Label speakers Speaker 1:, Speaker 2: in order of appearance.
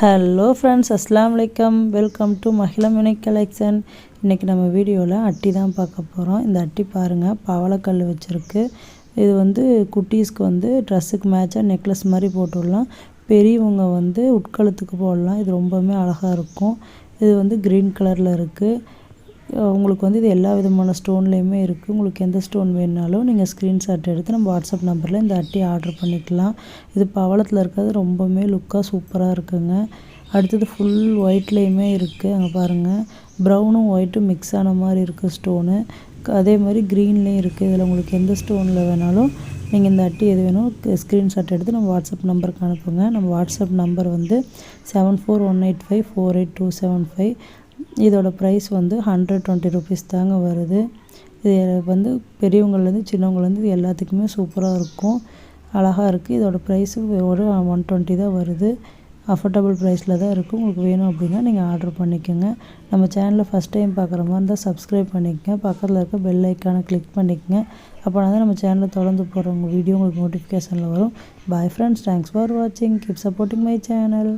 Speaker 1: Hello friends அஸ்லாம் வலைக்கம் welcome to Mahila unique collection இன்றைக்கி நம்ம வீடியோவில் அட்டி தான் பார்க்க போகிறோம் இந்த அட்டி பாருங்கள் பவளக்கல் வச்சுருக்கு. இது வந்து குட்டீஸ்க்கு வந்து ட்ரெஸ்ஸுக்கு மேட்சாக நெக்லஸ் மாதிரி போட்டுடலாம். பெரியவங்க வந்து உட்கழுத்துக்கு போடலாம். இது ரொம்பவுமே அழகாக இருக்கும். இது வந்து க்ரீன் கலரில் இருக்குது உங்களுக்கு வந்து இது எல்லா விதமான ஸ்டோன்லேயுமே இருக்குது உங்களுக்கு எந்த ஸ்டோன் வேணுனாலும் நீங்கள் ஸ்க்ரீன்ஷாட் எடுத்து நம்ம வாட்ஸ்அப் நம்பரில் இந்த அட்டி ஆர்டர் பண்ணிக்கலாம். இது பவளத்தில் இருக்கிறது ரொம்பவுமே லுக்காக சூப்பராக இருக்குங்க. அடுத்தது ஃபுல் ஒயிட்லேயுமே இருக்குது அங்கே பாருங்கள் ப்ரௌனும் ஒயிட்டும் மிக்ஸ் ஆன மாதிரி இருக்குது ஸ்டோனு அதே மாதிரி க்ரீன்லேயும் இருக்குது இதில் உங்களுக்கு எந்த ஸ்டோனில் வேணாலும் நீங்கள் இந்த அட்டி எது வேணும் ஸ்க்ரீன்ஷாட் எடுத்து நம்ம வாட்ஸ்அப் நம்பருக்கு அனுப்புங்க. நம்ம வாட்ஸ்அப் நம்பர் வந்து seven four one eight five four eight two seven five இதோட ப்ரைஸ் வந்து ஹண்ட்ரட் டுவெண்ட்டி ருபீஸ் தாங்க வருது. இது வந்து பெரியவங்கள்லேருந்து சின்னவங்கலேருந்து இது எல்லாத்துக்குமே சூப்பராக இருக்கும். அழகாக இருக்குது இதோட ப்ரைஸு ஒரு ஒன் டுவெண்ட்டி தான் வருது. அஃபோர்டபுள் ப்ரைஸில் தான் இருக்குது உங்களுக்கு வேணும் அப்படின்னா நீங்கள் ஆர்டர் பண்ணிக்கோங்க. நம்ம சேனலில் ஃபஸ்ட் டைம் பார்க்குற மாதிரி இருந்தால் சப்ஸ்கிரைப் பண்ணிக்கங்க. பக்கத்தில் இருக்க பெல் ஐக்கானை கிளிக் பண்ணிக்கோங்க. அப்போனா தான் நம்ம சேனலில் தொடர்ந்து போகிற உங்கள் வீடியோ உங்களுக்கு நோட்டிஃபிகேஷனில் வரும். பாய் ஃப்ரெண்ட்ஸ் தேங்க்ஸ் ஃபார் வாட்சிங் கீப் சப்போர்ட்டிங் மை சேனல்